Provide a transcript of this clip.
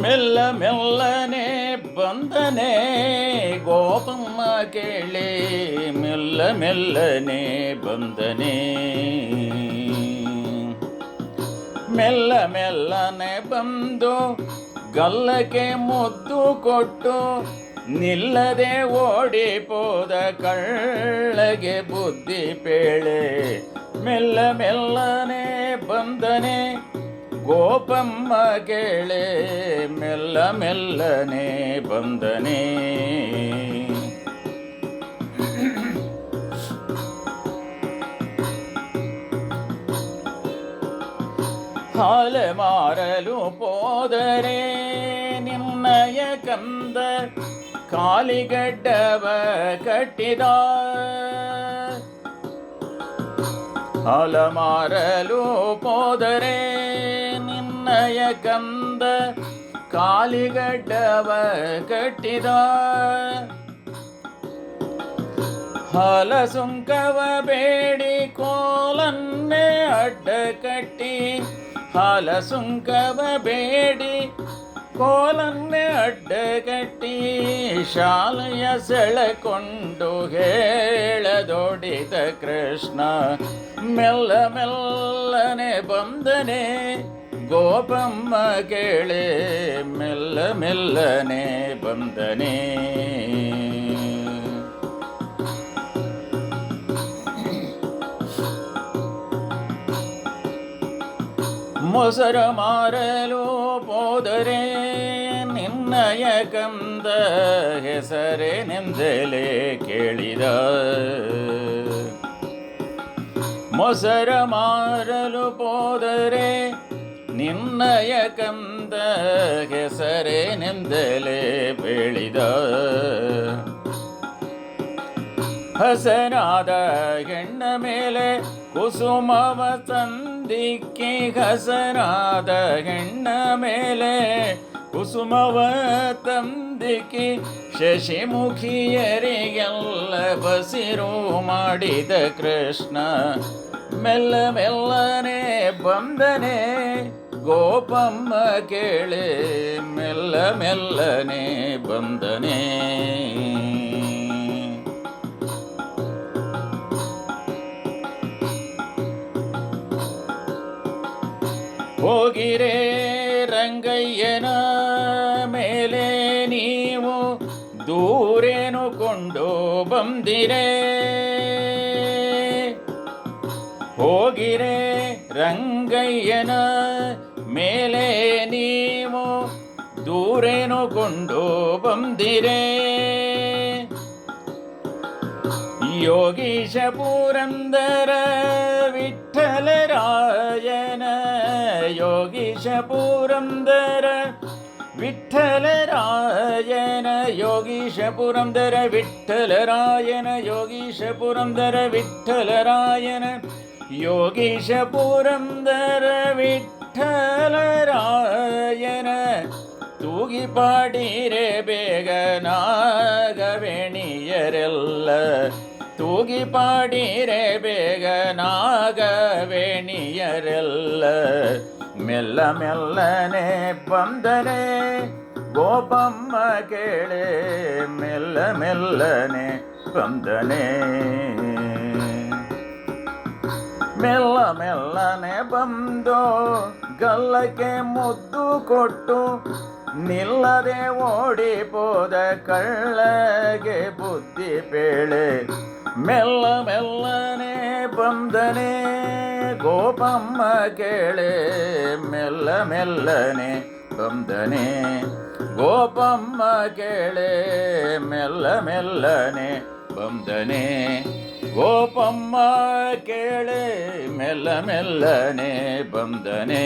ಮೆಲ್ಲ ಮೆಲ್ಲನೆ ಬಂದನೆ, ಗೋಪಮ್ಮ ಕೇಳಿ, ಮೆಲ್ಲ ಮೆಲ್ಲನೆ ಬಂದನೆ. ಮೆಲ್ಲ ಮೆಲ್ಲನೆ ಬಂದು ಗಲ್ಲಕ್ಕೆ ಮುದ್ದು ಕೊಟ್ಟು, ನಿಲ್ಲದೆ ಓಡಿಪೋದ ಕಳ್ಳಗೆ ಬುದ್ಧಿ ಪೇಳೆ. ಮೆಲ್ಲ ಮೆಲ್ಲನೆ ಬಂದನೆ ಗೋಪಮ್ಮ ಕೇಳೆ ಮೆಲ್ಲ ಮೆಲ್ಲನೆ ಬಂದನೆ. ಹಾಲ ಮಾರಲು ಹೋದರೆ ನಿನ್ನಯ ಕಂದ, ಕಾಲಿಗಡ್ಡವ ಕಟ್ಟಿದ. ಹಾಲ ಮಾರಲು ಹೋದರೆ ನಿನ್ನಯ ಕಂದ ಕಾಲಿಗಡ್ಡವ ಕಟ್ಟಿದ ಹಾಲ ಸುಂಕವ ಬೇಡಿ ಕೋಲನ್ನೇ ಅಡ್ಡ ಕಟ್ಟಿ ಹಾಲ ಸುಂಕವ ಬೇಡಿ ಕೋಲನ್ನೇ ಅಡ್ಡ ಕಟ್ಟಿ ಶಾಲೆಯ ಸೆಳೆಕೊಂಡು ಹೇಳದೊಡಿದ ಕೃಷ್ಣ ಮೆಲ್ಲ ಮೆಲ್ಲನೆ ಬಂದನೆ ಗೋಪಮ್ಮ ಕೇಳೆ, ಮೆಲ್ಲ ಮೆಲ್ಲನೆ ಬಂದನೆ. ಮೊಸರ ಮಾರಲು ಹೋದರೆ ನಿನ್ನಯ ಕಂದ ಹೆಸರೇನೆಂದಲೇ ಕೇಳಿದ. ಮೊಸರ ಮಾರಲು ಹೋದರೆ ನಿನ್ನಯ ಕಂದ ಹೆಸರೇನೆಂದಲೇ ಬೆಳಿದ. ಹಸನಾದ ಹೆಣ್ಣ ಮೇಲೆ ಕುಸುಮವ ತಂದಿಕ್ಕಿ, ಹಸನಾದ ಹೆಣ್ಣ ಮೇಲೆ ಕುಸುಮವ ತಂದಿಕ್ಕಿ, ಶಶಿಮುಖಿಯರಿಗೆಲ್ಲ ಬಸಿರು ಮಾಡಿದ ಕೃಷ್ಣ. ಮೆಲ್ಲ ಮೆಲ್ಲನೆ ಬಂದನೆ ಗೋಪಮ್ಮ ಕೇಳೆ ಮೆಲ್ಲ ಮೆಲ್ಲನೆ ಬಂದನೆ. ಹೋಗಿರೇ ರಂಗಯ್ಯನ ಮೇಲೆ ನೀವು ದೂರೇನು ಕೊಂಡು ಬಂದಿರೇ? ಹೋಗಿರೇ ರಂಗಯ್ಯನ ಮೇಲೆ ನೀವು ದೂರೇನು ಕೊಂಡು ಬಂದಿರೇ ಯೋಗೀಶ ಪುರಂದರ ವಿಠಲರಾಯನ ಯೋಗೀಶ ಪುರಂದರ ವಿಠಲರಾಯನ ಯೋಗೀಶ ಪುರಂದರ ವಿಠಲರಾಯನ ಯೋಗೀಶ ಪುರಂದರ ವಿಠಲರಾಯನ ಯೋಗೀಶ ಪುರಂದರ ವಿಠಲರಾಯನ ತೂಗಿ ಪಾಡಿರೆ ಬೇಗ ನಾಗವೇಣಿಯರೆಲ್ಲ ತೂಗಿ ಪಾಡಿರೆ ಬೇಗ ನಾಗವೇಣಿಯರೆಲ್ಲ ಮೆಲ್ಲ ಮೆಲ್ಲನೆ ಬಂದರೆ ಗೋಪಮ್ಮ ಕೇಳೆ ಮೆಲ್ಲ ಮೆಲ್ಲನೆ ಬಂದನೆ ಮೆಲ್ಲ ಮೆಲ್ಲನೆ ಬಂದು ಗಲ್ಲಕ್ಕೆ ಮುದ್ದು ಕೊಟ್ಟು ನಿಲ್ಲದೆ ಓಡಿಪೋದ ಕಳ್ಳಗೆ ಬುದ್ಧಿ ಬೇಳೆ. ಮೆಲ್ಲ ಮೆಲ್ಲನೆ ಬಂದನೆ ಗೋಪಮ್ಮ ಕೇಳೆ. ಮೆಲ್ಲ ಮೆಲ್ಲನೆ ಬಂದನೆ ಗೋಪಮ್ಮ ಕೇಳೆ. ಮೆಲ್ಲ ಮೆಲ್ಲನೆ ಬಂದನೆ. ಗೋಪಮ್ಮ ಕೇಳೆ ಮೆಲ್ಲ ಮೆಲ್ಲನೆ ಬಂದನೆ.